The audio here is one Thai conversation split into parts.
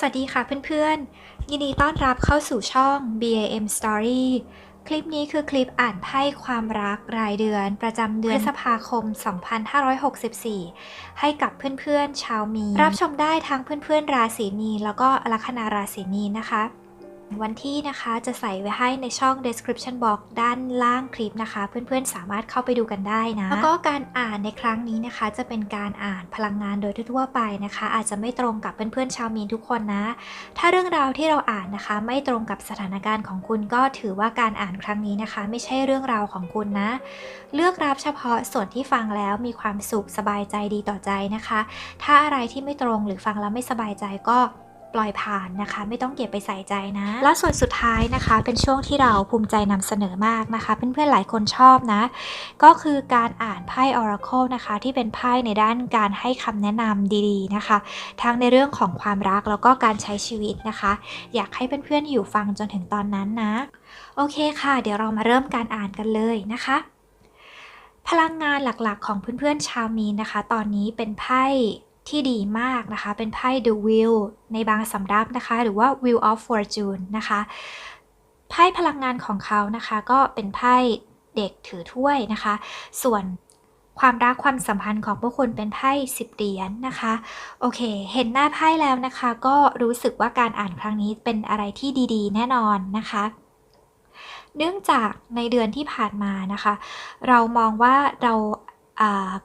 สวัสดีค่ะเพื่อนๆ ยินดีต้อนรับเข้าสู่ช่อง BAM Story คลิปนี้คือคลิปอ่านไพ่ความรักรายเดือน ประจำเดือนพฤษภาคม 2564 ให้กับเพื่อนๆชาวมี รับชมได้ทั้งเพื่อนๆราศีมี แล้วก็ลัคนาราศีมีนะคะ วันที่นะคะจะใส่ไว้ให้ในช่อง description box ด้านล่างคลิปนะคะ เพื่อนๆสามารถเข้าไปดูกันได้นะ แล้วก็การอ่านในครั้งนี้นะคะ จะเป็นการอ่านพลังงานโดยทั่วไปนะคะ อาจจะไม่ตรงกับเพื่อนๆชาวมีนทุกคนนะ ถ้าเรื่องราวที่เราอ่านนะคะ ไม่ตรงกับสถานการณ์ของคุณก็ถือว่าการอ่านครั้งนี้นะคะ ไม่ใช่เรื่องราวของคุณนะ เลือกรับเฉพาะส่วนที่ฟังแล้วมีความสุขสบายใจดีต่อใจนะคะ ถ้าอะไรที่ไม่ตรงหรือฟังแล้วไม่สบายใจก็ ปล่อยผ่านนะคะ ไม่ต้องเก็บไปใส่ใจนะ และส่วนสุดท้ายนะคะ เป็นช่วงที่เราภูมิใจนำเสนอมากนะคะ เพื่อนๆหลายคนชอบนะ ก็คือการอ่านไพ่ Oracle นะคะ ที่เป็นไพ่ในด้านการให้คำแนะนำดีๆนะคะ ทั้งในเรื่องของความรักแล้วก็การใช้ชีวิตนะคะ อยากให้เพื่อนๆอยู่ฟังจนถึงตอนนั้นนะ โอเคค่ะ เดี๋ยวเรามาเริ่มการอ่านกันเลยนะคะ พลังงานหลักๆ ของเพื่อนๆชาวมีนนะคะ ตอนนี้เป็นไพ่ ที่ดีมากนะคะ เป็นไพ่ The Wheel ในบางสำรับนะคะ หรือว่า Wheel of Fortune นะคะ ไพ่พลังงานของเขานะคะ ก็เป็นไพ่เด็กถือถ้วยนะคะ ส่วนความรักความสัมพันธ์ของพวกคุณเป็นไพ่สิบเหรียญนะคะ โอเค เห็นหน้าไพ่แล้วนะคะ ก็รู้สึกว่าการอ่านครั้งนี้เป็นอะไรที่ดีๆ แน่นอนนะคะ เนื่องจากในเดือนที่ผ่านมานะคะ เรามองว่าเรา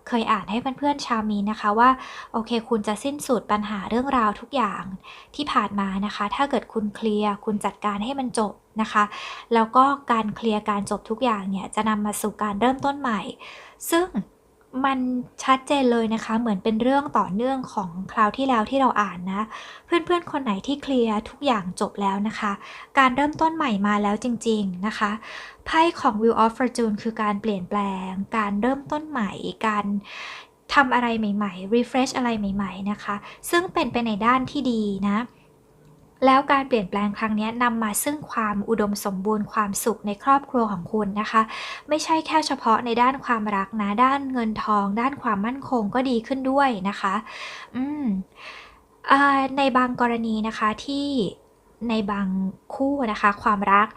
เคยอ่านให้เพื่อนๆชาวมีนนะคะว่าโอเค คุณจะสิ้นสุดปัญหาเรื่องราวทุกอย่างที่ผ่านมานะคะ ถ้าเกิดคุณเคลียร์คุณจัดการให้มันจบนะคะ แล้วก็การเคลียร์การจบทุกอย่างเนี่ยจะนำมาสู่การเริ่มต้นใหม่ ซึ่ง มันชัดเจนเลยนะคะ เหมือนเป็นเรื่องต่อเนื่องของคราวที่แล้วที่เราอ่านนะ เพื่อนๆ คนไหนที่เคลียร์ทุกอย่างจบแล้วนะคะ การเริ่มต้นใหม่มาแล้วจริงๆนะคะไพ่ของ Wheel of Fortune คือการเปลี่ยนแปลง การเริ่มต้นใหม่ การทำอะไรใหม่ๆ refresh อะไรใหม่ ๆ นะคะ ซึ่งเป็นไปในด้านที่ดีนะ แล้วการเปลี่ยนแปลงครั้งนี้นำมาซึ่งความอุดมสมบูรณ์ความสุขในครอบครัวของคุณนะคะ ไม่ใช่แค่เฉพาะในด้านความรักนะ ด้านเงินทอง ด้านความมั่นคงก็ดีขึ้นด้วยนะคะ อืมในบางกรณีนะคะที่ในบางคู่นะคะ ความรัก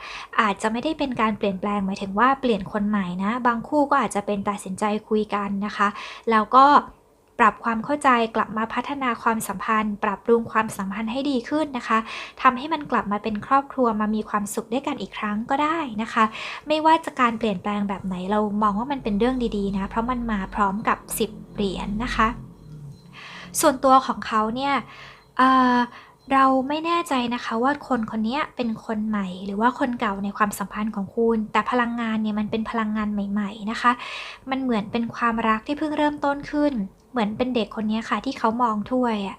อาจจะไม่ได้เป็นการเปลี่ยนแปลงหมายถึงว่าเปลี่ยนคนใหม่นะ บางคู่ก็อาจจะเป็นตัดสินใจคุยกันนะคะ แล้วก็ ปรับความเข้าใจกลับมาพัฒนาความสัมพันธ์ ปรับปรุงความสัมพันธ์ให้ดีขึ้นนะคะทำให้มันกลับมาเป็นครอบครัวมามีความสุขด้วยกันอีกครั้งก็ได้นะคะ ไม่ว่าจะการเปลี่ยนแปลงแบบไหนเรามองว่ามันเป็นเรื่องดีๆนะ เพราะมันมาพร้อมกับ 10เหรียญนนะคะ ส่วนตัวของเขาเนี่ยเราไม่แน่ใจนะคะว่าคนคนนี้เป็นคนใหม่ หรือว่าคนเก่าในความสัมพันธ์ของคุณ แต่พลังงานเนี่ยมันเป็นพลังงานใหม่ ๆนะคะ มันเหมือนเป็นความรักที่เพิ่งเริ่มต้นขึ้น เหมือนเป็นเด็กคนนี้ค่ะที่เขามองถ้วยอะ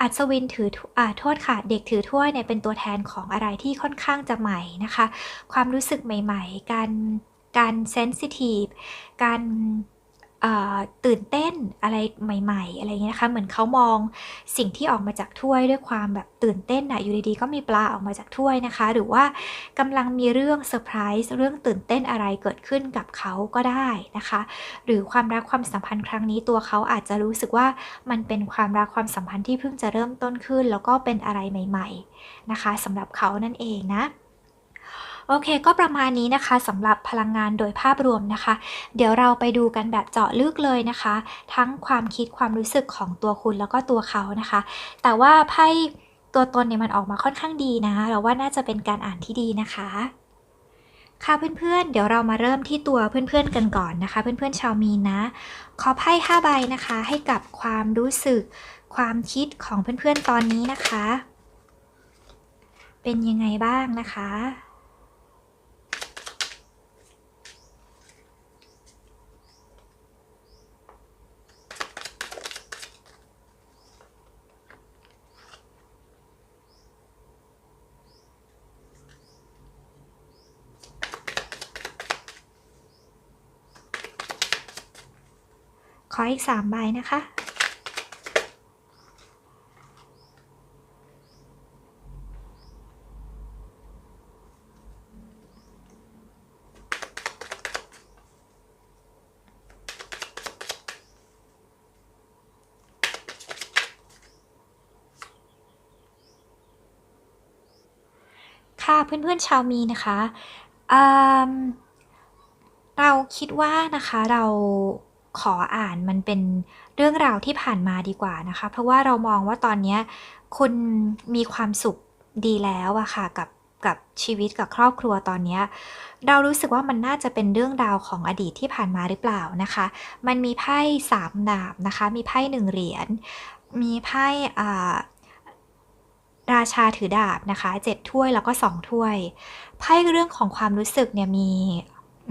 อัศวินถืออ่าโทษค่ะ เด็กถือถ้วยเนี่ยเป็นตัวแทนของอะไรที่ค่อนข้างจะใหม่นะคะ ความรู้สึกใหม่ ๆ การการเซนซิทีฟการ ตื่นเต้นอะไรใหม่ ๆ อะไรเงี้ยนะคะ เหมือนเขามองสิ่งที่ออกมาจากถ้วยด้วยความแบบตื่นเต้นนะอยู่ดีๆก็มีปลาออกมาจากถ้วยนะคะ หรือว่ากำลังมีเรื่องเซอร์ไพรส์เรื่องตื่นเต้นอะไรเกิดขึ้นกับเขาก็ได้นะคะ หรือความรักความสัมพันธ์ครั้งนี้ตัวเขาอาจจะรู้สึกว่ามันเป็นความรักความสัมพันธ์ที่เพิ่งจะเริ่มต้นขึ้น แล้วก็เป็นอะไรใหม่ ๆนะคะสำหรับเขานั่นเองนะ โอเค ก็ประมาณนี้นะคะสำหรับพลังงานโดยภาพรวมนะคะ เดี๋ยวเราไปดูกันแบบเจาะลึกเลยนะคะ ทั้งความคิดความรู้สึกของตัวคุณแล้วก็ตัวเขานะคะ แต่ว่าไพ่ตัวตนเนี่ยมันออกมาค่อนข้างดีนะเราว่าน่าจะเป็นการอ่านที่ดีนะคะค่ะเพื่อนๆ เดี๋ยวเรามาเริ่มที่ตัวเพื่อนๆกันก่อนนะคะ เพื่อนๆชาวมีนนะ ขอไพ่5ใบนะคะ ให้กับความรู้สึก ความคิดของเพื่อนๆตอนนี้นะคะ เป็นยังไงบ้างนะคะ ออีกสามใบนะคะ ค่ะเพื่อนๆชาวมีนะคะเราคิดว่านะคะเรา ขออ่านมันเป็นเรื่องราวที่ผ่านมาดีกว่านะคะ เพราะว่าเรามองว่าตอนนี้คุณมีความสุขดีแล้วอะค่ะกับกับชีวิตกับครอบครัวตอนนี้เรารู้สึกว่ามันน่าจะเป็นเรื่องราวของอดีตที่ผ่านมาหรือเปล่านะคะ มันมีไพ่สามดาบนะคะ มีไพ่หนึ่งเหรียญ มีไพ่ราชาถือดาบนะคะเจ็ดถ้วยแล้วก็สองถ้วย ไพ่เรื่องของความรู้สึกเนี่ยมี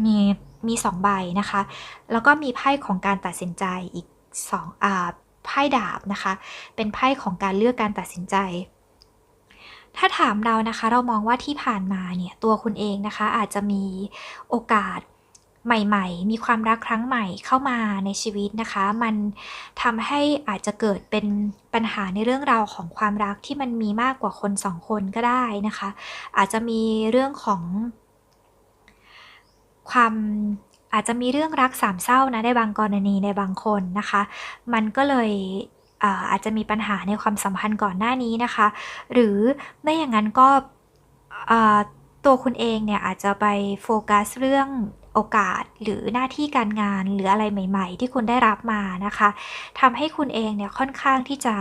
มี มีสองใบนะคะ แล้วก็มีไพ่ของการตัดสินใจอีกสองอ่าไพ่ดาบนะคะ เป็นไพ่ของการเลือกการตัดสินใจ ถ้าถามเรานะคะ เรามองว่าที่ผ่านมาเนี่ยตัวคุณเองนะคะ อาจจะมีโอกาสใหม่ๆ มีความรักครั้งใหม่เข้ามาในชีวิตนะคะ มันทำให้อาจจะเกิดเป็นปัญหาในเรื่องราวของความรักที่มันมีมากกว่าคนสองคนก็ได้นะคะ อาจจะมีเรื่องของ ความอาจจะมีเรื่องรักสามเศร้านะในบางกรณีในบางคนนะคะ มันก็เลยอาจจะมีปัญหาในความสัมพันธ์ก่อนหน้านี้นะคะ หรือไม่อย่างนั้นก็ตัวคุณเองเนี่ยอาจจะไปโฟกัสเรื่อง โอกาสหรือหน้าที่การงานหรืออะไรใหม่ ๆ ที่คุณได้รับมานะคะทำให้คุณเองเนี่ยค่อนข้างที่จะ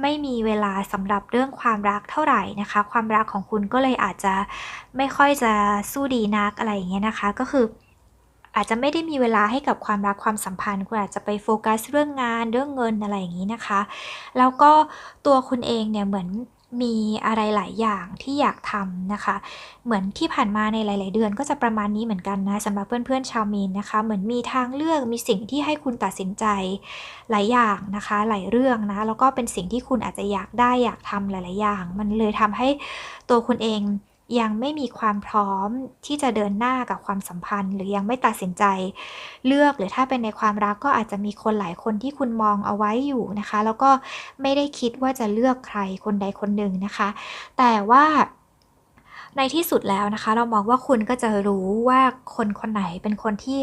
ไม่มีเวลาสำหรับเรื่องความรักเท่าไหร่นะคะ ความรักของคุณก็เลยอาจจะไม่ค่อยจะสู้ดีนักอะไรอย่างเงี้ยนะคะ ก็คืออาจจะไม่ได้มีเวลาให้กับความรักความสัมพันธ์ คุณอาจจะไปโฟกัสเรื่องงานเรื่องเงินอะไรอย่างนี้นะคะ แล้วก็ตัวคุณเองเนี่ยเหมือน มีอะไรหลายอย่างที่อยากทำนะคะ เหมือนที่ผ่านมาในหลาย ๆ เดือนก็จะประมาณนี้เหมือนกันนะสำหรับเพื่อน ๆ ชาวมีนนะคะ เหมือนมีทางเลือกมีสิ่งที่ให้คุณตัดสินใจหลายอย่างนะคะ หลายเรื่องนะแล้วก็เป็นสิ่งที่คุณอาจจะอยากได้อยากทำหลาย ๆ อย่าง มันเลยทำให้ตัวคุณเอง ยังไม่มีความพร้อมที่จะเดินหน้ากับความสัมพันธ์ หรือยังไม่ตัดสินใจเลือกหรือถ้าเป็นในความรักก็อาจจะมีคนหลายคนที่คุณมองเอาไว้อยู่นะคะ แล้วก็ไม่ได้คิดว่าจะเลือกใครคนใดคนหนึ่งนะคะ แต่ว่าในที่สุดแล้วนะคะ เรามองว่าคุณก็จะรู้ว่าคนคนไหนเป็นคนที่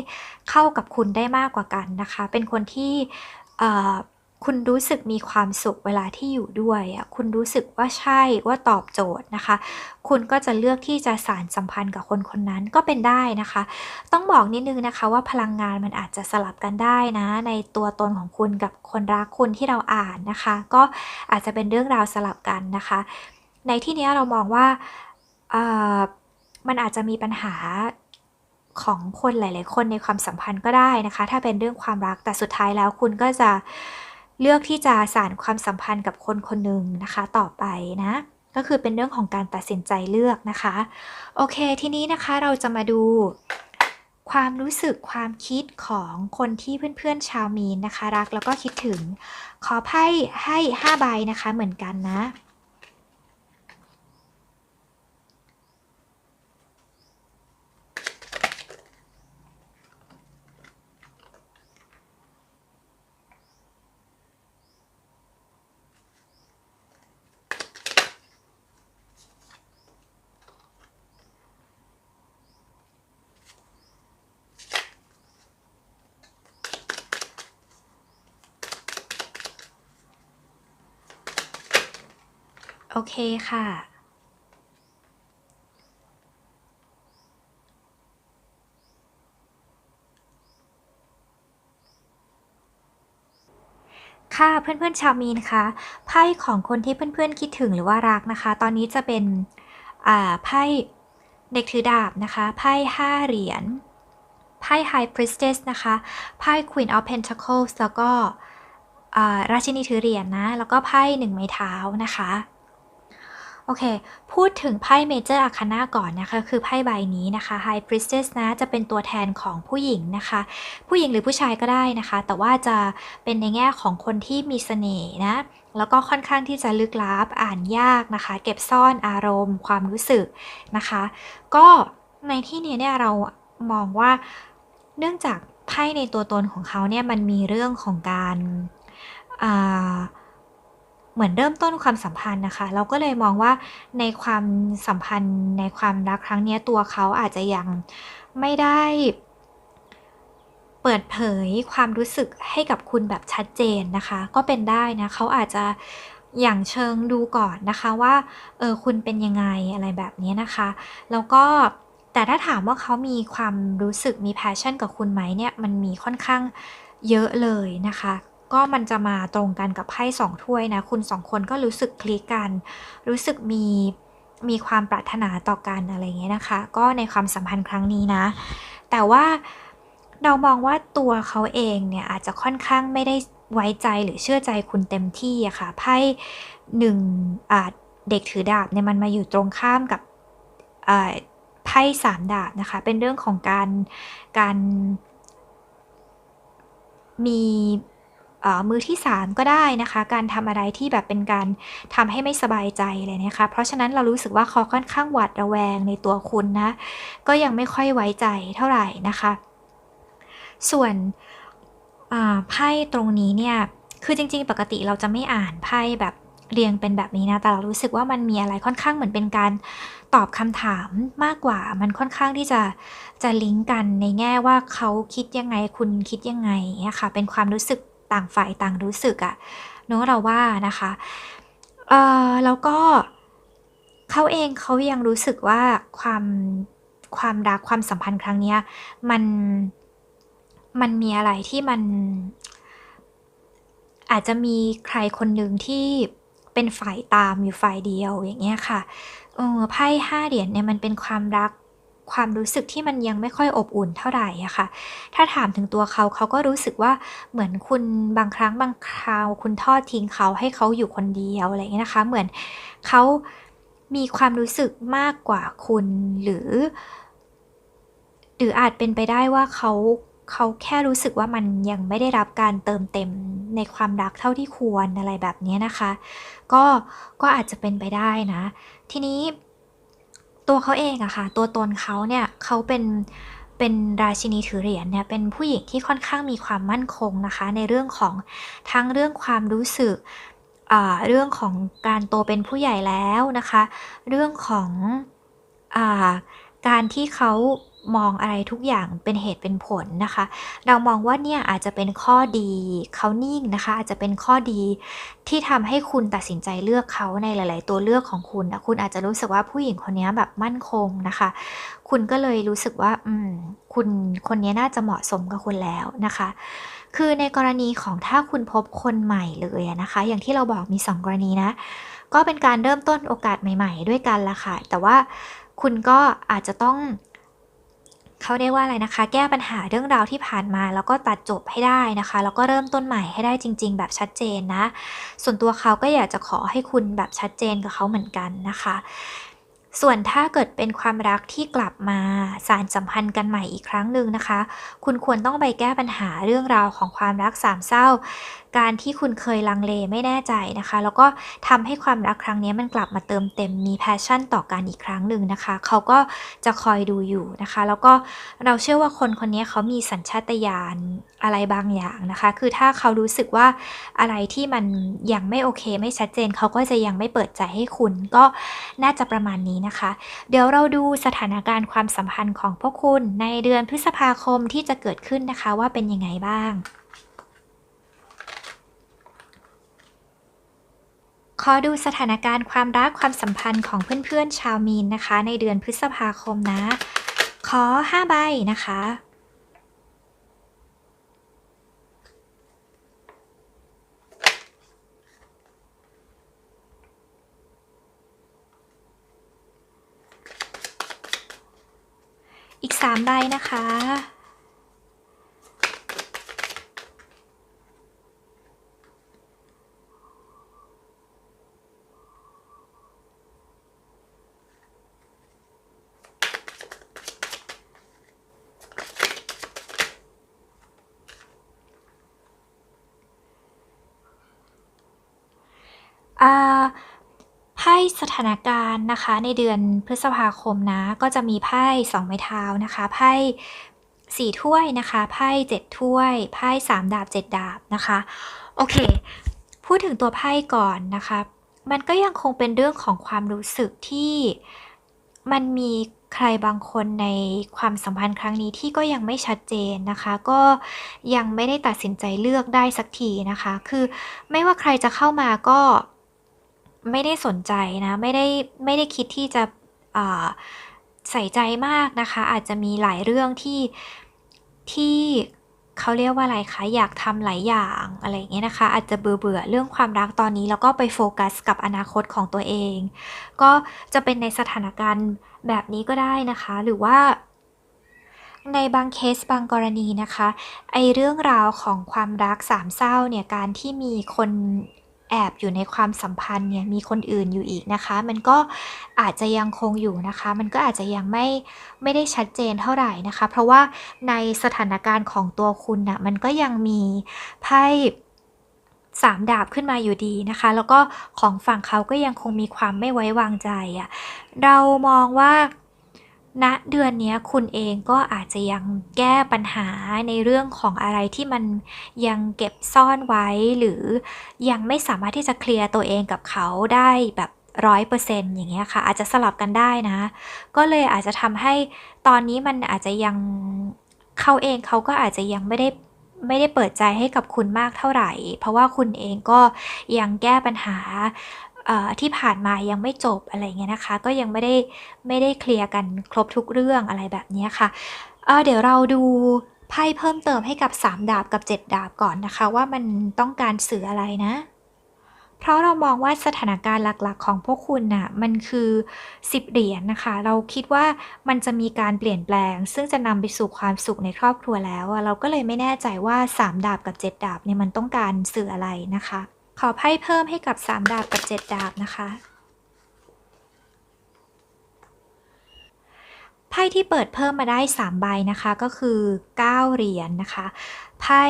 เข้ากับคุณได้มากกว่ากันนะคะ เป็นคนที่ คุณรู้สึกมีความสุขเวลาที่อยู่ด้วยอะคุณรู้สึกว่าใช่ว่าตอบโจทย์นะคะ คุณก็จะเลือกที่จะสารสัมพันธ์กับคนคนนั้นก็เป็นได้นะคะ ต้องบอกนิดนึงนะคะว่าพลังงานมันอาจจะสลับกันได้นะ ในตัวตนของคุณกับคนรักคุณที่เราอ่านนะคะ ก็อาจจะเป็นเรื่องราวสลับกันนะคะ ในที่นี้เรามองว่ามันอาจจะมีปัญหาของคนหลาย ๆ คนในความสัมพันธ์ก็ได้นะคะ ถ้าเป็นเรื่องความรักแต่สุดท้ายแล้วคุณก็จะ เลือกที่จะสานความสัมพันธ์กับคนคนหนึ่งนะคะ ต่อไปนะ ก็คือเป็นเรื่องของการตัดสินใจเลือกนะคะ โอเค ทีนี้นะคะเราจะมาดูความรู้สึกความคิดของคนที่เพื่อนๆชาวมีนนะคะ รักแล้วก็คิดถึง ขอไพ่ให้ 5 ใบนะคะเหมือนกันนะ โอเคค่ะ ค่ะเพื่อนๆชาวมีนคะไพ่ของคนที่เพื่อนๆคิดถึงหรือว่ารักนะคะ ตอนนี้จะเป็นไพ่เด็กถือดาบนะคะไพ่ห้าเหรียญไพ่ High Priestess นะคะไพ่ Queen of Pentacles แล้วก็ราชินีถือเหรียญนนะ แล้วก็ไพ่หนึ่งไม้เท้านะคะ โอเค พูดถึงไพ่เมเจอร์อาคานาก่อนนะคะ คือไพ่ใบนี้นะคะ High Priestess นะจะเป็นตัวแทนของผู้หญิงนะคะ ผู้หญิงหรือผู้ชายก็ได้นะคะ แต่ว่าจะเป็นในแง่ของคนที่มีเสน่ห์นะ แล้วก็ค่อนข้างที่จะลึกลับอ่านยากนะคะ เก็บซ่อนอารมณ์ ความรู้สึกนะคะ ก็ในที่นี้เนี่ยเรามองว่าเนื่องจากไพ่ในตัวตนของเขาเนี่ยมันมีเรื่องของการอ่า เหมือนเริ่มต้นความสัมพันธ์นะคะ เราก็เลยมองว่าในความสัมพันธ์ในความรักครั้งนี้ตัวเขาอาจจะยังไม่ได้เปิดเผยความรู้สึกให้กับคุณแบบชัดเจนนะคะ ก็เป็นได้นะเขาอาจจะอย่างเชิงดูก่อนนะคะว่าเออคุณเป็นยังไงอะไรแบบนี้นะคะ แล้วก็แต่ถ้าถามว่าเขามีความรู้สึกมี passion กับคุณไหมเนี่ยมันมีค่อนข้างเยอะเลยนะคะ ก็มันจะมาตรงกันกับไพ่สองถ้วยนะ คุณสองคนก็รู้สึกคลิกกัน รู้สึกมีมีความปรารถนาต่อกันอะไรเงี้ยนะคะ ก็ในความสัมพันธ์ครั้งนี้นะ แต่ว่าเรามองว่าตัวเขาเองเนี่ยอาจจะค่อนข้างไม่ได้ไว้ใจหรือเชื่อใจคุณเต็มที่อะค่ะไพ่หนึ่งเด็กถือดาบเนี่ยมันมาอยู่ตรงข้ามกับไพ่สามดาบนะคะ เป็นเรื่องของการการมี มือที่ 3 ก็ได้นะคะ การทำอะไรที่แบบเป็นการทำให้ไม่สบายใจเลยนะคะ เพราะฉะนั้นเรารู้สึกว่าเขาค่อนข้างหวาดระแวงในตัวคุณนะ ก็ยังไม่ค่อยไว้ใจเท่าไหร่นะคะ ส่วนไพ่ตรงนี้เนี่ย คือจริง ๆ ปกติเราจะไม่อ่านไพ่แบบเรียงเป็นแบบนี้นะ แต่เรารู้สึกว่ามันมีอะไรค่อนข้างเหมือนเป็นการตอบคำถามมากกว่า มันค่อนข้างที่จะจะลิงก์กันในแง่ว่าเขาคิดยังไงคุณคิดยังไงเนี่ยค่ะ เป็นความรู้สึก ต่างฝ่ายต่างรู้สึกอะเนาะเราว่านะคะเออแล้วก็เขาเองเขายังรู้สึกว่าความความรักความสัมพันธ์ครั้งนี้มันมันมีอะไรที่มัน อาจจะมีใครคนหนึ่งที่เป็นฝ่ายตามอยู่ฝ่ายเดียวอย่างเงี้ยค่ะเออไพ่ห้าเหรียญเนี่ยมันเป็นความรัก ความรู้สึกที่มันยังไม่ค่อยอบอุ่นเท่าไหร่อะค่ะ ถ้าถามถึงตัวเขาเขาก็รู้สึกว่าเหมือนคุณบางครั้งบางคราว คุณทอดทิ้งเขาให้เขาอยู่คนเดียวอะไรเงี้ยนะคะ เหมือนเขามีความรู้สึกมากกว่าคุณหรือ หรืออาจเป็นไปได้ว่าเขาเขาแค่รู้สึกว่ามันยังไม่ได้รับการเติมเต็มในความรักเท่าที่ควรอะไรแบบนี้นะคะ ก็ก็อาจจะเป็นไปได้นะ ทีนี้ ตัวเขาเองอะคะ่ะ ตัวตนเขาเนี่ยเขาเป็นเป็นราชินีถือเหรียญเนี่ยเป็นผู้หญิงที่ค่อนข้างมีความมั่นคงนะคะ ในเรื่องของทั้งเรื่องความรู้สึกเรื่องของการโตเป็นผู้ใหญ่แล้วนะคะ เรื่องของอการที่เขา มองอะไรทุกอย่างเป็นเหตุเป็นผลนะคะ เรามองว่าเนี่ยอาจจะเป็นข้อดีเขานิ่งนะคะ อาจจะเป็นข้อดีที่ทำให้คุณตัดสินใจเลือกเขาในหลาย ๆ ตัวเลือกของคุณนะคุณอาจจะรู้สึกว่าผู้หญิงคนนี้แบบมั่นคงนะคะ คุณก็เลยรู้สึกว่า อืม คุณคนนี้น่าจะเหมาะสมกับคุณแล้วนะคะคือในกรณีของถ้าคุณพบคนใหม่เลยนะคะ อย่างที่เราบอกมี 2 กรณีนะ ก็เป็นการเริ่มต้นโอกาสใหม่ ๆ ด้วยกันละค่ะ แต่ว่าคุณก็อาจจะต้อง เขาเรียกว่าอะไรนะคะ แก้ปัญหาเรื่องราวที่ผ่านมา แล้วก็ตัดจบให้ได้นะคะ แล้วก็เริ่มต้นใหม่ให้ได้จริง ๆ แบบชัดเจนนะ ส่วนตัวเขาก็อยากจะขอให้คุณแบบชัดเจนกับเขาเหมือนกันนะคะส่วนถ้าเกิดเป็นความรักที่กลับมาสารสัมพันธ์กันใหม่อีกครั้งหนึ่งนะคะ คุณควรต้องไปแก้ปัญหาเรื่องราวของความรักสามเศร้า การที่คุณเคยลังเลไม่แน่ใจนะคะ แล้วก็ทำให้ความรักครั้งนี้มันกลับมาเติมเต็มมีแพชชั่นต่อกันอีกครั้งหนึ่งนะคะ เขาก็จะคอยดูอยู่นะคะ แล้วก็เราเชื่อว่าคนคนนี้เขามีสัญชาตญาณอะไรบางอย่างนะคะ คือถ้าเขารู้สึกว่าอะไรที่มันยังไม่โอเค ไม่ชัดเจน เขาก็จะยังไม่เปิดใจให้คุณก็น่าจะประมาณนี้นะคะ เดี๋ยวเราดูสถานการณ์ความสัมพันธ์ของพวกคุณในเดือนพฤษภาคมที่จะเกิดขึ้นนะคะว่าเป็นยังไงบ้าง ขอดูสถานการณ์ความรักความสัมพันธ์ของเพื่อนๆชาวมีนนะคะ ในเดือนพฤษภาคมนะ ขอ 5 ใบนะคะอีก 3 ใบนะคะ อ่า ไพ่สถานการณ์นะคะ ในเดือนพฤษภาคมนะ ก็จะมีไพ่สองไม้เท้านะคะไพ่สี่ถ้วยนะคะไพ่เจ็ดถ้วยไพ่สามดาบเจ็ดดาบนะคะ โอเค พูดถึงตัวไพ่ก่อนนะคะ มันก็ยังคงเป็นเรื่องของความรู้สึกที่มันมีใครบางคนในความสัมพันธ์ครั้งนี้ที่ก็ยังไม่ชัดเจนนะคะ ก็ยังไม่ได้ตัดสินใจเลือกได้สักทีนะคะ คือไม่ว่าใครจะเข้ามาก็ ไม่ได้สนใจนะไม่ได้ไม่ได้คิดที่จะใส่ใจมากนะคะ อาจจะมีหลายเรื่องที่ที่เขาเรียกว่าอะไรคะอยากทำหลายอย่างอะไรอย่างเงี้ยนะคะ อาจจะเบื่อเบื่อเรื่องความรักตอนนี้ แล้วก็ไปโฟกัสกับอนาคตของตัวเอง ก็จะเป็นในสถานการณ์แบบนี้ก็ได้นะคะ หรือว่า ในบางเคสบางกรณีนะคะไอเรื่องราวของความรักสามเศร้าเนี่ยการที่มีคน แอบอยู่ในความสัมพันธ์เนี่ยมีคนอื่นอยู่อีกนะคะ มันก็อาจจะยังคงอยู่นะคะ มันก็อาจจะยังไม่ไม่ได้ชัดเจนเท่าไหร่นะคะ เพราะว่าในสถานการณ์ของตัวคุณนะ่ะมันก็ยังมีไพ่สามดาบขึ้นมาอยู่ดีนะคะ แล้วก็ของฝั่งเขาก็ยังคงมีความไม่ไว้วางใจอะ่ะเรามองว่า ณนะเดือนนี้คุณเองก็อาจจะยังแก้ปัญหาในเรื่องของอะไรที่มันยังเก็บซ่อนไว้หรือยังไม่สามารถที่จะเคลียร์ตัวเองกับเขาได้แบบร้อยเปอร์เซ็นต์อย่างเงี้ยค่ะ อาจจะสลับกันได้นะ ก็เลยอาจจะทำให้ตอนนี้มันอาจจะยังเขาเองเขาก็อาจจะยังไม่ได้ไม่ได้เปิดใจให้กับคุณมากเท่าไหร่ เพราะว่าคุณเองก็ยังแก้ปัญหา ที่ผ่านมายังไม่จบอะไรเงี้ยนะคะ ก็ยังไม่ได้ไม่ได้เคลียร์กันครบทุกเรื่องอะไรแบบนี้ค่ะเเดี๋ยวเราดูไพ่เพิ่มเติมให้กับ 3 ดาบกับ 7 ดาบก่อนนะคะ ว่ามันต้องการสื่ออะไรนะ เพราะเรามองว่าสถานการณ์หลักๆ ของพวกคุณน่ะมันคือ 10 เหรียญนนะคะ เราคิดว่ามันจะมีการเปลี่ยนแปลง ซึ่งจะนำไปสู่ความสุขในครอบครัวแล้ว เราก็เลยไม่แน่ใจว่า 3 ดาบกับ 7 ดาบเนี่ยมันต้องการสื่ออะไรนะคะ ขอไพ่เพิ่มให้กับ 3 ดาบกับ 7 ดาบนะคะไพ่ที่เปิดเพิ่มมาได้ 3 ใบนะคะก็คือ 9 เหรียญนนะคะไพ่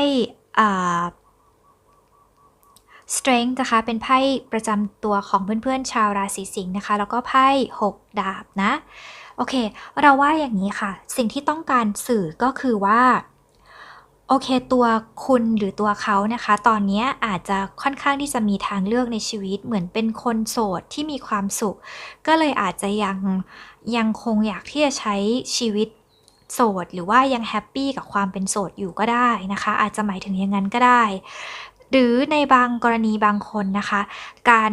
strength นะคะเป็นไพ่ประจำตัวของเพื่อนๆ ชาวราศีสิงห์นะคะ แล้วก็ไพ่ 6 ดาบนะ โอเค เราว่าอย่างนี้ค่ะ สิ่งที่ต้องการสื่อก็คือว่า โอเค ตัวคุณหรือตัวเขานะคะ ตอนนี้อาจจะค่อนข้างที่จะมีทางเลือกในชีวิตเหมือนเป็นคนโสดที่มีความสุข ก็เลยอาจจะยังยังคงอยากที่จะใช้ชีวิตโสด หรือว่ายังแฮปปี้กับความเป็นโสดอยู่ก็ได้นะคะ อาจจะหมายถึงอย่างนั้นก็ได้ หรือในบางกรณีบางคนนะคะ การ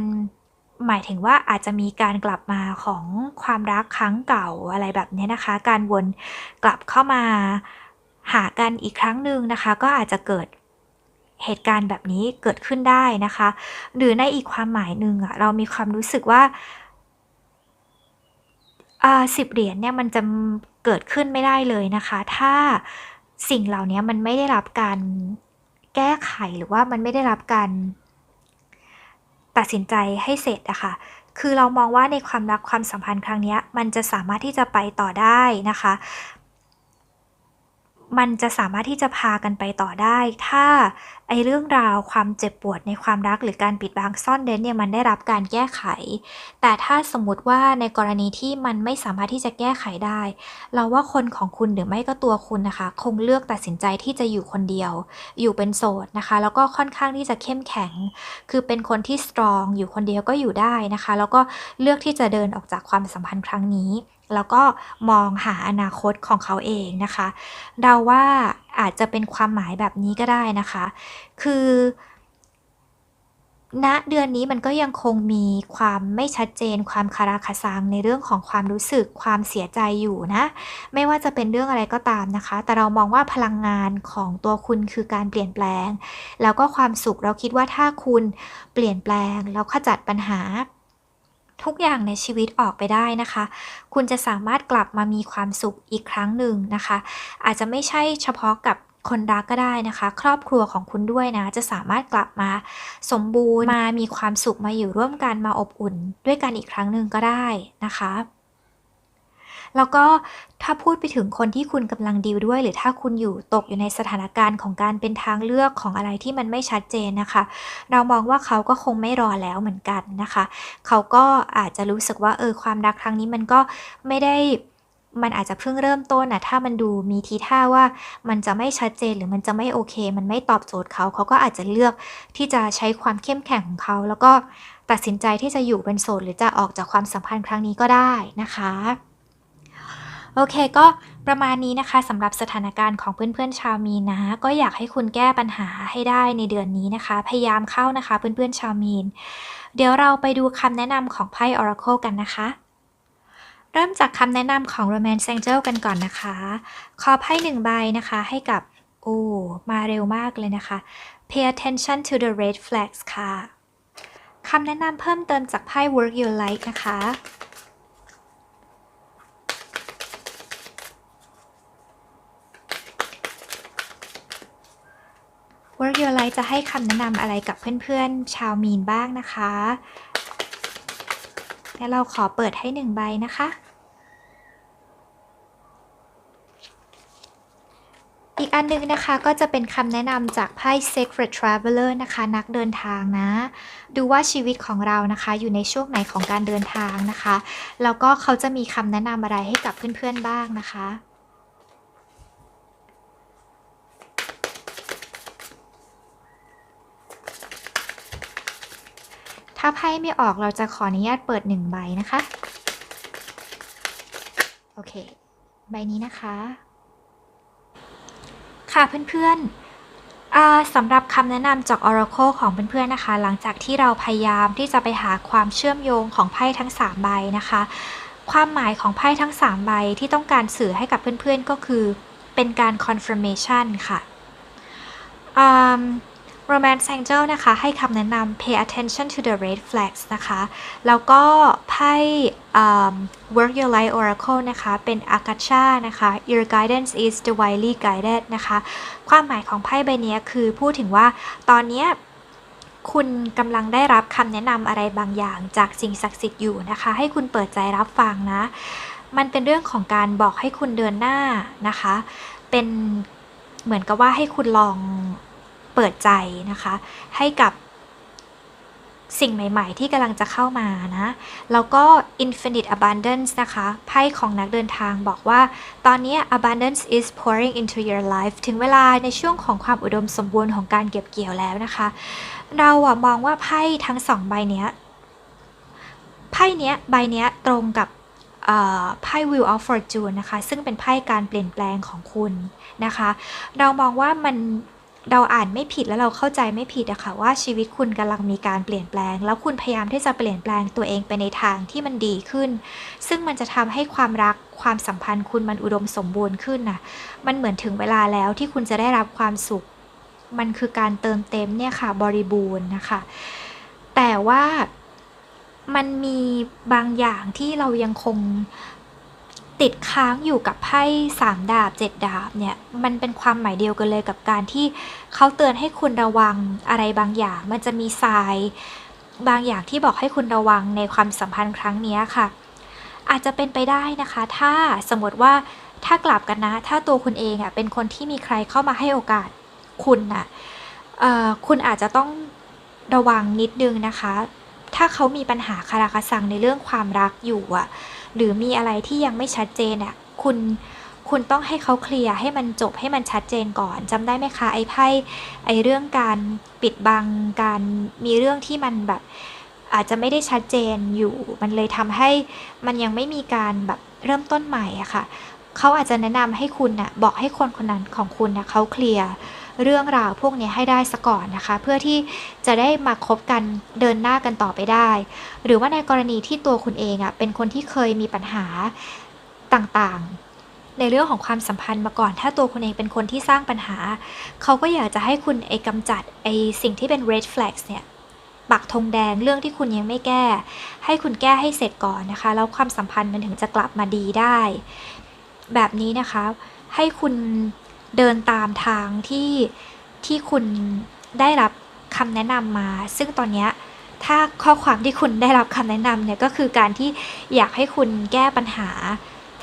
หมายถึงว่าอาจจะมีการกลับมาของความรักครั้งเก่าอะไรแบบนี้นะคะ การวนกลับเข้ามา หากันอีกครั้งหนึ่งนะคะ ก็อาจจะเกิดเหตุการณ์แบบนี้เกิดขึ้นได้นะคะ หรือในอีกความหมายหนึ่งอะเรามีความรู้สึกว่าสิบเหรียญเนี่ยมันจะเกิดขึ้นไม่ได้เลยนะคะ ถ้าสิ่งเหล่านี้มันไม่ได้รับการแก้ไขหรือว่ามันไม่ได้รับการตัดสินใจให้เสร็จอะคะ่ะ คือเรามองว่าในความรักความสัมพันธ์ครั้งนี้มันจะสามารถที่จะไปต่อได้นะคะ มันจะสามารถที่จะพากันไปต่อได้ ถ้าไอเรื่องราวความเจ็บปวดในความรักหรือการปิดบังซ่อนเร้นเนี่ยมันได้รับการแก้ไข แต่ถ้าสมมติว่าในกรณีที่มันไม่สามารถที่จะแก้ไขได้ เราว่าคนของคุณหรือไม่ก็ตัวคุณนะคะ คงเลือกตัดสินใจที่จะอยู่คนเดียว อยู่เป็นโสดนะคะ แล้วก็ค่อนข้างที่จะเข้มแข็ง คือเป็นคนที่สตรองอยู่คนเดียวก็อยู่ได้นะคะ แล้วก็เลือกที่จะเดินออกจากความสัมพันธ์ครั้งนี้ แล้วก็มองหาอนาคตของเขาเองนะคะเราว่าอาจจะเป็นความหมายแบบนี้ก็ได้นะคะ คือณเดือนนี้มันก็ยังคงมีความไม่ชัดเจน ความคาราคาซังในเรื่องของความรู้สึกความเสียใจอยู่นะ ไม่ว่าจะเป็นเรื่องอะไรก็ตามนะคะ แต่เรามองว่าพลังงานของตัวคุณคือการเปลี่ยนแปลง แล้วก็ความสุขเราคิดว่าถ้าคุณเปลี่ยนแปลงแล้วขจัดปัญหา ทุกอย่างในชีวิตออกไปได้นะคะ คุณจะสามารถกลับมามีความสุขอีกครั้งหนึ่งนะคะ อาจจะไม่ใช่เฉพาะกับคนรักก็ได้นะคะ ครอบครัวของคุณด้วยนะ จะสามารถกลับมาสมบูรณ์มามีความสุขมาอยู่ร่วมกันมาอบอุ่น ด้วยกันอีกครั้งหนึ่งก็ได้นะคะ แล้วก็ถ้าพูดไปถึงคนที่คุณกำลังดีลด้วย หรือถ้าคุณอยู่ตกอยู่ในสถานการณ์ของการเป็นทางเลือกของอะไรที่มันไม่ชัดเจนนะคะ เรามองว่าเขาก็คงไม่รอแล้วเหมือนกันนะคะ เขาก็อาจจะรู้สึกว่าเออความรักครั้งนี้มันก็ไม่ได้มันอาจจะเพิ่งเริ่มต้นนะถ้ามันดูมีทีท่าว่ามันจะไม่ชัดเจนหรือมันจะไม่โอเค มันไม่ตอบโจทย์เขา เขาก็อาจจะเลือกที่จะใช้ความเข้มแข็งของเขา แล้วก็ตัดสินใจที่จะอยู่เป็นโสดหรือจะออกจากความสัมพันธ์ครั้งนี้ก็ได้นะคะ โอเคก็ประมาณนี้นะคะสำหรับสถานการณ์ของเพื่อนๆชาวมีนนะ ก็อยากให้คุณแก้ปัญหาให้ได้ในเดือนนี้นะคะ พยายามเข้านะคะเพื่อนๆชาวมีน เดี๋ยวเราไปดูคำแนะนำของไพ่ Oracle กันนะคะเริ่มจากคำแนะนำของ Romance Angel กันก่อนนะคะ ขอไพ่หนึ่งใบนะคะให้กับ โอ้ มาเร็วมากเลยนะคะ Pay attention to the red flags ค่ะ คำแนะนำเพิ่มเติมจากไพ่ Work Your Light นะคะ Work Your Life จะให้คำแนะนำอะไรกับเพื่อนๆ ชาวมีนบ้างนะคะ และเราขอเปิดให้หนึ่งใบนะคะ อีกอันนึงนะคะก็จะเป็นคำแนะนำจากไพ่ Sacred Traveler นะคะ นักเดินทางนะ ดูว่าชีวิตของเรานะคะ อยู่ในช่วงไหนของการเดินทางนะคะ แล้วก็เขาจะมีคำแนะนำอะไรให้กับเพื่อนๆบ้างนะคะ ไพ่ไม่ออกเราจะขออนุญาตเปิดหนึ่งใบนะคะ โอเค ใบนี้นะคะ ค่ะเพื่อนๆสำหรับคำแนะนำจาก Oracle ของเพื่อนๆนะคะ หลังจากที่เราพยายามที่จะไปหาความเชื่อมโยงของไพ่ทั้ง 3 ใบนะคะ ความหมายของไพ่ทั้ง 3 ใบที่ต้องการสื่อให้กับเพื่อนๆก็คือ เป็นการ confirmation ค่ะอืม Romance Angel นะคะ ให้คำแนะนำ pay attention to the red flags นะคะ แล้วก็ไพ่ Work Your Life Oracle นะคะ เป็น Akasha นะคะ Your guidance is divinely guided นะคะ ความหมายของไพ่ใบนี้คือพูดถึงว่าตอนเนี้คุณกำลังได้รับคำแนะนำอะไรบางอย่างจากสิ่งศักดิ์สิทธิ์อยู่นะคะ ให้คุณเปิดใจรับฟังนะ มันเป็นเรื่องของการบอกให้คุณเดินหน้านะคะ เป็นเหมือนกับว่าให้คุณลอง เปิดใจนะคะ ให้กับสิ่งใหม่ ๆ ที่กำลังจะเข้ามานะ แล้วก็ infinite abundance นะคะ ไพ่ของนักเดินทางบอกว่า ตอนนี้ abundance is pouring into your life ถึงเวลาในช่วงของความอุดมสมบูรณ์ของการเก็บเกี่ยวแล้วนะคะ เราอะมองว่าไพ่ทั้งสองใบเนี้ย ไพ่เนี้ยใบเนี้ยตรงกับไพ่ Wheel of Fortune นะคะ ซึ่งเป็นไพ่การเปลี่ยนแปลงของคุณนะคะ เรามองว่ามัน เราอ่านไม่ผิดแล้วเราเข้าใจไม่ผิดอะค่ะว่าชีวิตคุณกำลังมีการเปลี่ยนแปลง แล้วคุณพยายามที่จะเปลี่ยนแปลงตัวเองไปในทางที่มันดีขึ้น ซึ่งมันจะทำให้ความรักความสัมพันธ์คุณมันอุดมสมบูรณ์ขึ้นน่ะมันเหมือนถึงเวลาแล้วที่คุณจะได้รับความสุข มันคือการเติมเต็มเนี่ยค่ะบริบูรณ์นะคะ แต่ว่ามันมีบางอย่างที่เรายังคง ติดค้างอยู่กับไพ่สามดาบเจ็ดดาบเนี่ยมันเป็นความหมายเดียวกันเลยกับการที่เขาเตือนให้คุณระวังอะไรบางอย่าง มันจะมีทราย บางอย่างที่บอกให้คุณระวังในความสัมพันธ์ครั้งนี้ค่ะ อาจจะเป็นไปได้นะคะ ถ้าสมมติว่าถ้ากลับกันนะ ถ้าตัวคุณเองอะเป็นคนที่มีใครเข้ามาให้โอกาสคุณน่ะเอ่อคุณอาจจะต้องระวังนิดนึงนะคะ ถ้าเขามีปัญหาคาราคาซังในเรื่องความรักอยู่อะหรือมีอะไรที่ยังไม่ชัดเจนอะคุณคุณต้องให้เขาเคลียร์ให้มันจบให้มันชัดเจนก่อนจำได้ไหมคะไอ้ไพ่ไอ้เรื่องการปิดบังการมีเรื่องที่มันแบบอาจจะไม่ได้ชัดเจนอยู่ มันเลยทำให้มันยังไม่มีการแบบเริ่มต้นใหม่อะค่ะเขาอาจจะแนะนำให้คุณน่ะบอกให้คนคนนั้นของคุณนะเขาเคลียร์ เรื่องราวพวกนี้ให้ได้ซะก่อนนะคะ เพื่อที่จะได้มาคบกันเดินหน้ากันต่อไปได้ หรือว่าในกรณีที่ตัวคุณเองอะ่ะเป็นคนที่เคยมีปัญหาต่างๆในเรื่องของความสัมพันธ์มาก่อน ถ้าตัวคุณเองเป็นคนที่สร้างปัญหา เขาก็อยากจะให้คุณไอ้กำจัดไอ้สิ่งที่เป็น red flags เนี่ย ปักธงแดงเรื่องที่คุณยังไม่แก้ ให้คุณแก้ให้เสร็จก่อนนะคะ แล้วความสัมพันธ์มันถึงจะกลับมาดีได้ แบบนี้นะคะ ให้คุณ เดินตามทางที่ที่คุณได้รับคำแนะนำมา ซึ่งตอนนี้ถ้าข้อความที่คุณได้รับคำแนะนำเนี่ยก็คือการที่อยากให้คุณแก้ปัญหา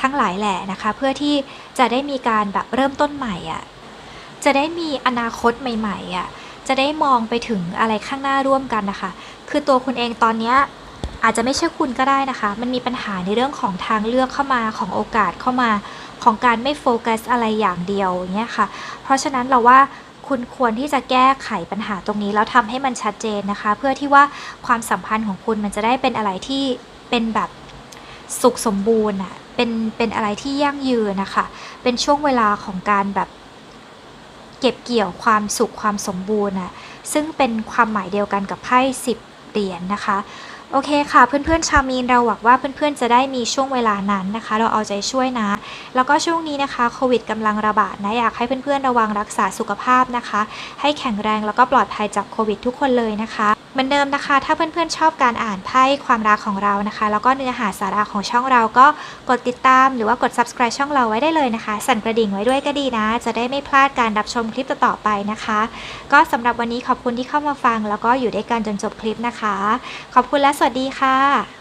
ทั้งหลายแหละนะคะ เพื่อที่จะได้มีการแบบเริ่มต้นใหม่อะ่ะจะได้มีอนาคตใหม่ๆอะ่ะจะได้มองไปถึงอะไรข้างหน้าร่วมกันนะคะ คือตัวคุณเองตอนนี้อาจจะไม่ใช่คุณก็ได้นะคะ มันมีปัญหาในเรื่องของทางเลือกเข้ามาของโอกาสเข้ามา ของการไม่โฟกัสอะไรอย่างเดียวอย่างเงี้ยค่ะ เพราะฉะนั้นเราว่าคุณควรที่จะแก้ไขปัญหาตรงนี้แล้วทำให้มันชัดเจนนะคะ เพื่อที่ว่าความสัมพันธ์ของคุณมันจะได้เป็นอะไรที่เป็นแบบสุขสมบูรณ์อะเป็นเป็นอะไรที่ยั่งยืนนะคะ เป็นช่วงเวลาของการแบบเก็บเกี่ยวความสุขความสมบูรณ์อะซึ่งเป็นความหมายเดียวกันกับไพ่สิบเหรียญนะคะ โอเคค่ะเพื่อนๆชาวมีนเราหวังว่าเพื่อนๆจะได้มีช่วงเวลานั้นนะคะ เราเอาใจช่วยนะ แล้วก็ช่วงนี้นะคะโควิดกำลังระบาดนะอยากให้เพื่อนๆระวังรักษาสุขภาพนะคะ ให้แข็งแรงแล้วก็ปลอดภัยจากโควิดทุกคนเลยนะคะเหมือนเดิมนะคะ ถ้าเพื่อนๆชอบการอ่านไพ่ความรักของเรานะคะ แล้วก็เนื้อหาสาระของช่องเราก็กดติดตาม หรือว่ากด subscribe ช่องเราไว้ได้เลยนะคะ สั่นกระดิ่งไว้ด้วยก็ดีนะ จะได้ไม่พลาดการรับชมคลิปต่อๆไปนะคะ ก็สำหรับวันนี้ขอบคุณที่เข้ามาฟัง แล้วก็อยู่ด้วยกันจนจบคลิปนะคะ ขอบคุณและสวัสดีค่ะ